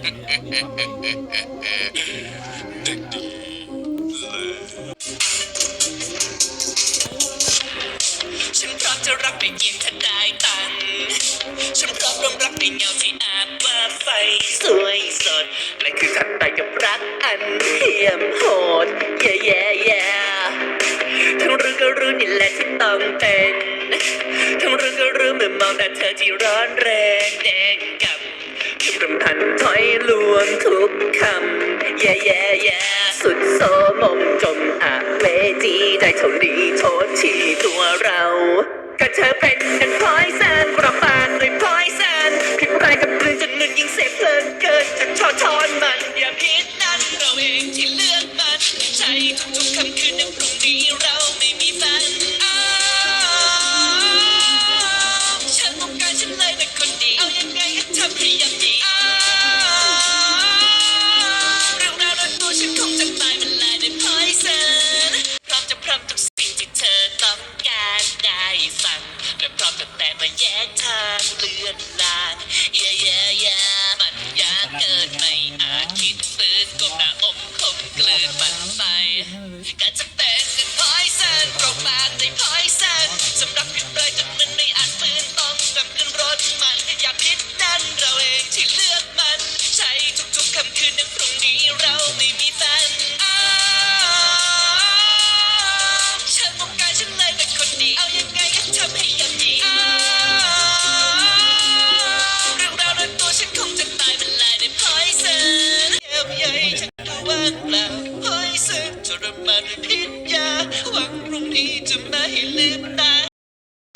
เด็กดีเลยฉันพร้อมจะรับได้เพียงถ้าได้ตังค์ฉันพร้อมรวมรับในเงาที่อาบว่าไฟสวยสด และคือทัดไปกับรักอันเหี้ยมโหดเย่เย่เย่ทั้งรู้ก็รู้นี่แหละที่ต้องเป็น ทั้งรู้ก็รู้เมื่อมองแต่เธอที่ร้อนแรง ถอยลวงทุกคำแย่แย่แย่สุดโสมมจมอาเวจีได้เท่านี้โทษที่ตัวเรา ก็เธอเป็นดัง Pantay. Katsa